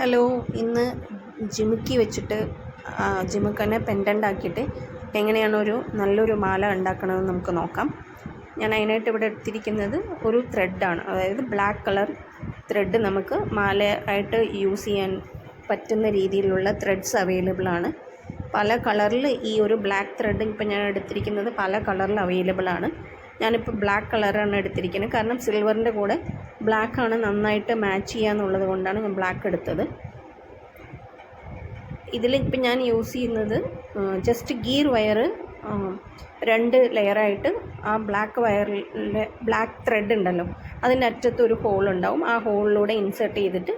Hello ഇന്ന് ജിമുക്കി വെച്ചിട്ട് ജിമുക്കനെ pendant ആക്കിയിട്ട് എങ്ങനെയാണ് ഒരു നല്ലൊരു മാല ഉണ്ടാക്കണമെന്ന് നമുക്ക് നോക്കാം. ഞാൻ അതിനായിട്ട് ഇവിടെ എടുത്തിരിക്കുന്നത് ഒരു ത്രെഡാണ് അതായത് ബ്ലാക്ക് കളർ ത്രെഡ് നമുക്ക് മാല ആയിട്ട് യൂസ് ചെയ്യാൻ പറ്റുന്ന രീതിയിലുള്ള ത്രെഡ്സ് അവൈലബിൾ ആണ്. പല കളറിൽ ഈ ഒരു ബ്ലാക്ക് ത്രെഡ് ഇപ്പം ഞാൻ എടുത്തിരിക്കുന്നത് പല കളറിൽ അവൈലബിൾ ആണ്. ഞാനിപ്പോൾ ബ്ലാക്ക് കളറാണ് എടുത്തിരിക്കുന്നത്. കാരണം സിൽവറിന്റെ കൂടെ ബ്ലാക്ക് ആണ് നന്നായിട്ട് മാച്ച് ചെയ്യാന്നുള്ളത് കൊണ്ടാണ് ഞാൻ ബ്ലാക്ക് എടുത്തത്. ഇതിൽ ഇപ്പം ഞാൻ യൂസ് ചെയ്യുന്നത് ജസ്റ്റ് ഗീർ വയർ രണ്ട് ലെയറായിട്ട് ആ ബ്ലാക്ക് വയറിന്റെ ബ്ലാക്ക് ത്രെഡ് ഉണ്ടല്ലോ അതിന്റെ അറ്റത്ത് ഒരു ഹോൾ ഉണ്ടാവും. ആ ഹോളിലൂടെ ഇൻസേർട്ട് ചെയ്തിട്ട്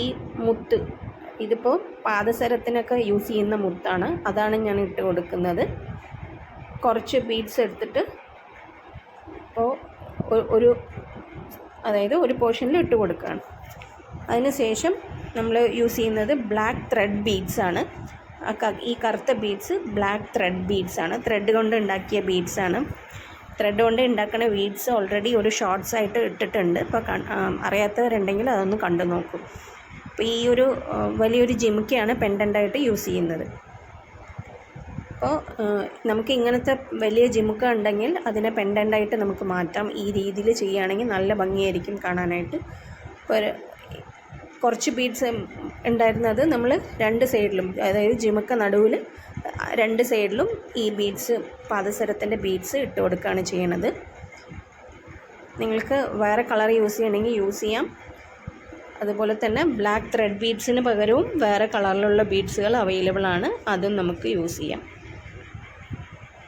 ഈ മുത്ത് ഇതിപ്പോൾ പാദസരത്തിനൊക്കെ യൂസ് ചെയ്യുന്ന മുത്താണ്. അതാണ് ഞാൻ ഇട്ട് കൊടുക്കുന്നത്. കുറച്ച് ബീഡ്സ് എടുത്തിട്ട് ഇപ്പോൾ ഒരു അതായത് ഒരു പോർഷനിൽ ഇട്ട് കൊടുക്കുകയാണ് അതിന് ശേഷം നമ്മൾ യൂസ് ചെയ്യുന്നത് ബ്ലാക്ക് ത്രെഡ് ബീഡ്സ് ആണ്. ഈ കറുത്ത ബീഡ്സ് ബ്ലാക്ക് ത്രെഡ് ബീഡ്സ് ആണ്. ത്രെഡ് കൊണ്ട് ഉണ്ടാക്കിയ ബീഡ്സ് ആണ്. ത്രെഡ് കൊണ്ട് ഉണ്ടാക്കുന്ന ബീഡ്സ് ഓൾറെഡി ഒരു ഷോർട്സ് ആയിട്ട് ഇട്ടിട്ടുണ്ട്. ഇപ്പോൾ അറിയാത്തവരുണ്ടെങ്കിൽ അതൊന്ന് കണ്ടു നോക്കും. അപ്പോൾ ഈ ഒരു വലിയൊരു ജിമിക്കയാണ് പെൻഡന്റായിട്ട് യൂസ് ചെയ്യുന്നത്. അപ്പോൾ നമുക്ക് ഇങ്ങനത്തെ വലിയ ജിമുക്ക ഉണ്ടെങ്കിൽ അതിനെ പെൻഡന്റായിട്ട് നമുക്ക് മാറ്റാം. ഈ രീതിയിൽ ചെയ്യുകയാണെങ്കിൽ നല്ല ഭംഗിയായിരിക്കും കാണാനായിട്ട്. ഒരു കുറച്ച് ബീഡ്സ് ഉണ്ടായിരുന്നത് നമ്മൾ രണ്ട് സൈഡിലും അതായത് ജിമുക്ക നടുവിൽ രണ്ട് സൈഡിലും ഈ ബീഡ്സ് പാദസരത്തിന്റെ ബീഡ്സ് ഇട്ട് കൊടുക്കുകയാണ് ചെയ്യണത്. നിങ്ങൾക്ക് വേറെ കളർ യൂസ് ചെയ്യണമെങ്കിൽ യൂസ് ചെയ്യാം. അതുപോലെ തന്നെ ബ്ലാക്ക് ത്രെഡ് ബീഡ്സിന് പകരവും വേറെ കളറിലുള്ള ബീഡ്സുകൾ അവൈലബിൾ ആണ്. അതും നമുക്ക് യൂസ് ചെയ്യാം.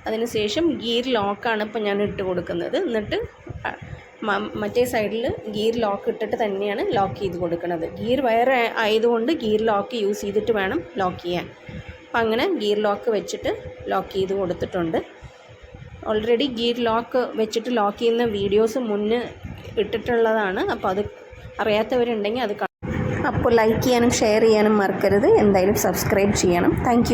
അതിനുശേഷം ഗീർ ലോക്കാണ് ഇപ്പം ഞാൻ ഇട്ട് കൊടുക്കുന്നത്. എന്നിട്ട് മറ്റേ സൈഡിൽ ഗീർ ലോക്ക് ഇട്ടിട്ട് തന്നെയാണ് ലോക്ക് ചെയ്ത് കൊടുക്കുന്നത്. ഗീർ വയർ ആയതുകൊണ്ട് ഗീർ ലോക്ക് യൂസ് ചെയ്തിട്ട് വേണം ലോക്ക് ചെയ്യാൻ. അപ്പം അങ്ങനെ ഗീർ ലോക്ക് വെച്ചിട്ട് ലോക്ക് ചെയ്ത് കൊടുത്തിട്ടുണ്ട്. ഓൾറെഡി ഗീർ ലോക്ക് വെച്ചിട്ട് ലോക്ക് ചെയ്യുന്ന വീഡിയോസ് മുന്നേ ഇട്ടിട്ടുള്ളതാണ്. അപ്പോൾ അത് അറിയാത്തവരുണ്ടെങ്കിൽ അത് അപ്പോൾ ലൈക്ക് ചെയ്യാനും ഷെയർ ചെയ്യാനും മറക്കരുത്. എന്തായാലും സബ്സ്ക്രൈബ് ചെയ്യണം. താങ്ക്